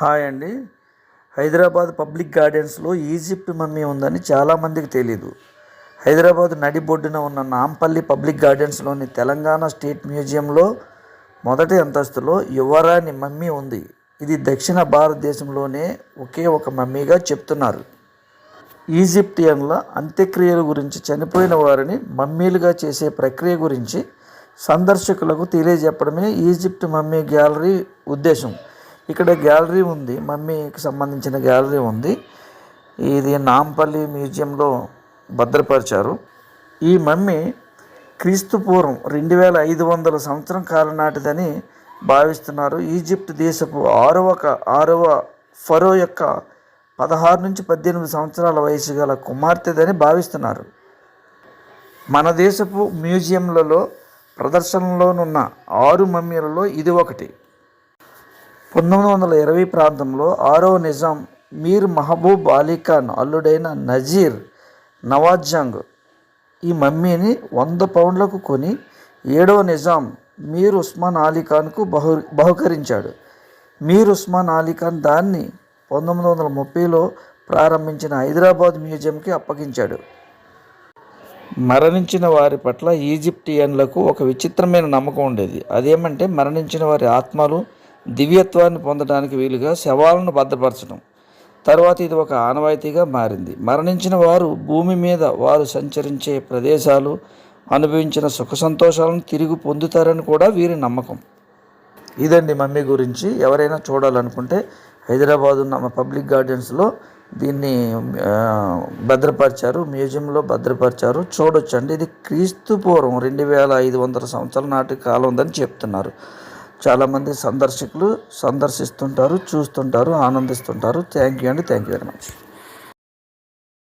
Hi అండి. Hyderabad public గార్డెన్స్లో Egypt mummy ఉందని చాలామందికి తెలీదు. హైదరాబాద్ నడిబొడ్డున ఉన్న నాంపల్లి పబ్లిక్ గార్డెన్స్లోని తెలంగాణ స్టేట్ మ్యూజియంలో మొదటి అంతస్తులో యువరాణి మమ్మీ ఉంది. ఇది దక్షిణ భారతదేశంలోనే ఒకే ఒక మమ్మీగా చెప్తున్నారు. ఈజిప్టియన్ల అంత్యక్రియల గురించి చనిపోయిన వారిని మమ్మీలుగా చేసే ప్రక్రియ గురించి సందర్శకులకు తెలియజెప్పడమే ఈజిప్ట్ మమ్మీ గ్యాలరీ ఉద్దేశం. ఇక్కడ గ్యాలరీ ఉంది మమ్మీకి సంబంధించిన గ్యాలరీ ఉంది. ఇది నాంపల్లి మ్యూజియంలో భద్రపరిచారు. ఈ మమ్మీ క్రీస్తు పూర్వం రెండు వేల ఐదు వందల సంవత్సరం కాలం నాటిదని భావిస్తున్నారు. ఈజిప్ట్ దేశపు ఆరవ ఆరవ ఫరో యొక్క పదహారు నుంచి పద్దెనిమిది సంవత్సరాల వయసు గల కుమార్తెదని భావిస్తున్నారు. మన దేశపు మ్యూజియంలలో ప్రదర్శనలోనున్న ఆరు మమ్మీలలో ఇది ఒకటి. పంతొమ్మిది వందల ఇరవై ప్రాంతంలో ఆరో నిజాం మీర్ మహబూబ్ అలీ ఖాన్ అల్లుడైన నజీర్ నవాజంగ్ ఈ మమ్మీని వంద పౌండ్లకు కొని ఏడవ నిజాం మీర్ ఉస్మాన్ అలీ ఖాన్కు బహు బహుకరించాడు. మీర్ ఉస్మాన్ అలీ ఖాన్ దాన్ని పంతొమ్మిది వందల ముప్పైలో ప్రారంభించిన హైదరాబాద్ మ్యూజియంకి అప్పగించాడు. మరణించిన వారి పట్ల ఈజిప్టియన్లకు ఒక విచిత్రమైన నమ్మకం ఉండేది. అదేమంటే మరణించిన వారి ఆత్మలు దివ్యత్వాన్ని పొందడానికి వీలుగా శవాలను భద్రపరచడం తర్వాత ఇది ఒక ఆనవాయితీగా మారింది. మరణించిన వారు భూమి మీద వారు సంచరించే ప్రదేశాలు అనుభవించిన సుఖ సంతోషాలను తిరిగి పొందుతారని కూడా వీరి నమ్మకం. ఇదండి మమ్మీ గురించి. ఎవరైనా చూడాలనుకుంటే హైదరాబాద్ ఉన్న పబ్లిక్ గార్డెన్స్లో దీన్ని భద్రపరిచారు మ్యూజియంలో భద్రపరిచారు. చూడొచ్చండి. ఇది క్రీస్తు పూర్వం రెండు వేల ఐదు వందల సంవత్సరాల నాటి కాలం ఉందని చెప్తున్నారు. చాలామంది సందర్శకులు సందర్శిస్తుంటారు చూస్తుంటారు ఆనందిస్తుంటారు. థ్యాంక్ యూ అండి. Thank you very much